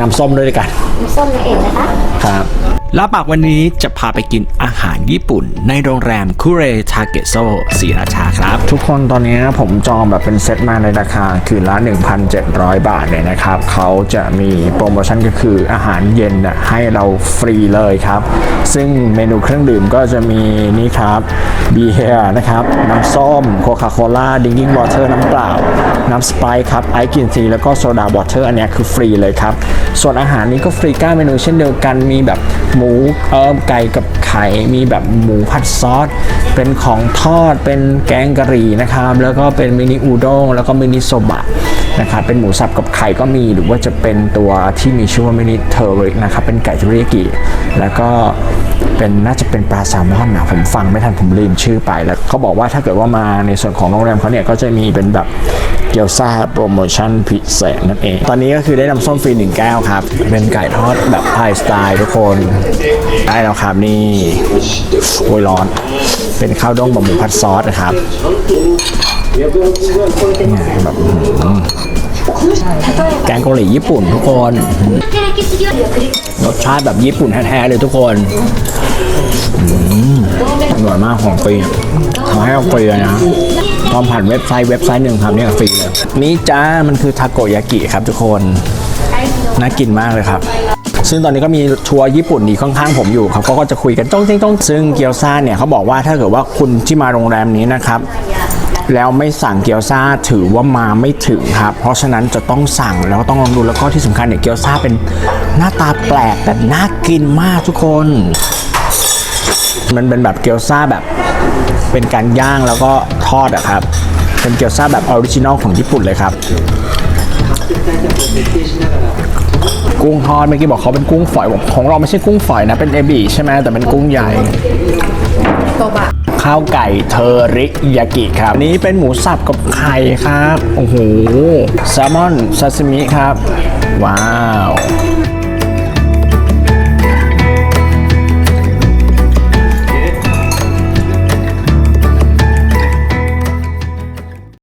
น้ำส้มด้วยด้วยกันน้ำส้มนั่นเองนะคะ ครับ ลาปากวันนี้จะพาไปกินอาหารญี่ปุ่น ในโรงแรมคุเรทาเกโซศรีราชาครับ ทุกคนตอนนี้ผมจองแบบเป็นเซตมาในราคาคืนละ 1,700 บาทเลยนะครับ เขาจะมีโปรโมชั่นก็คืออาหารเย็นน่ะให้เราฟรีเลยครับ ซึ่งเมนูเครื่องดื่มก็จะมีนี่ครับบีเฮียนะครับ น้ำส้มโคคาโคล่าดิงกิ้งวอเตอร์น้ำเปล่า น้ำสไปร์ครับไอซ์กรีนทีแล้วก็โซดาวอเตอร์อันนี้คือฟรีเลยครับ ส่วนอาหารนี้ก็ฟรีก้าเมนูเช่นเดียวกันมีแบบมูเอิมไก่กับไข่มีแบบหมูผัดซอส เป็นของทอดเป็นแกงกะหรี่นะครับ แล้วก็เป็นมินิอูด้งแล้วก็มินิโซบะนะครับเป็นหมูสับกับไข่ก็มีหรือว่าจะเป็นตัวที่มีชื่อว่ามินิเทอริกนะครับเป็นไก่เทอริยากิแล้วก็เป็นน่าจะเป็นปลาแซลมอนนะผมฟังไม่ทันผมลืมชื่อไปแล้วเขาบอกว่าถ้าเกิดว่ามาในส่วนของโรงแรมเขาเนี่ยก็จะมีเป็นแบบ เกี๊ยวซ่าโปรโมชั่นพิเศษนั่นเอง ตอนนี้ก็คือได้น้ำส้มฟรีหนึ่งแก้วครับ เป็นไก่ทอดแบบไทยสไตล์ทุกคน ได้แล้วครับนี่โอ้ยร้อน เป็นข้าวด้งบะหมูผัดซอสนะครับแบบแกงเกาหลีญี่ปุ่นทุกคน รสชาติแบบญี่ปุ่นแท้ๆเลยทุกคนอืมอร่อยมากของฟรีเขาให้เอาฟรีนะ ตอนผ่านเว็บไซต์เว็บไซต์หนึ่งครับเนี่ยฟรีเลยนี่จ้ามันคือทาโกยากิครับทุกคนน่ากินมากเลยครับ ซึ่งตอนนี้ก็มีทัวร์ญี่ปุ่นดีข้างๆผมอยู่ครับเขาก็จะคุยกันจ้องจริงจ้องซึ่งเกียวซาเนี่ยเขาบอกว่าถ้าเกิดว่าคุณที่มาโรงแรมนี้นะครับแล้วไม่สั่งเกี๊ยวซ่าถือว่ามาไม่ถึงครับ เพราะฉะนั้นจะต้องสั่งแล้วก็ต้องลองดูแล้วก็ที่สำคัญเนี่ยเกี๊ยวซ่าเป็นหน้าตาแปลกแต่น่ากินมากทุกคน มันเป็นแบบเกี๊ยวซ่าแบบเป็นการย่างแล้วก็ อดอะครับ เป็นเกี๊ยวซ่าแบบออริจินอลของญี่ปุ่นเลยครับ กุ้งทอดเมื่อกี้บอกเขาเป็นกุ้งฝอยบอกของเราไม่ใช่กุ้งฝอยนะ เป็นเอบิใช่ไหมแต่เป็นกุ้งใหญ่ข้าวไก่เทอริยากิครับ นี้เป็นหมูสับกับไข่ครับ โอ้โห แซลมอนซาซิมิครับ ว้าว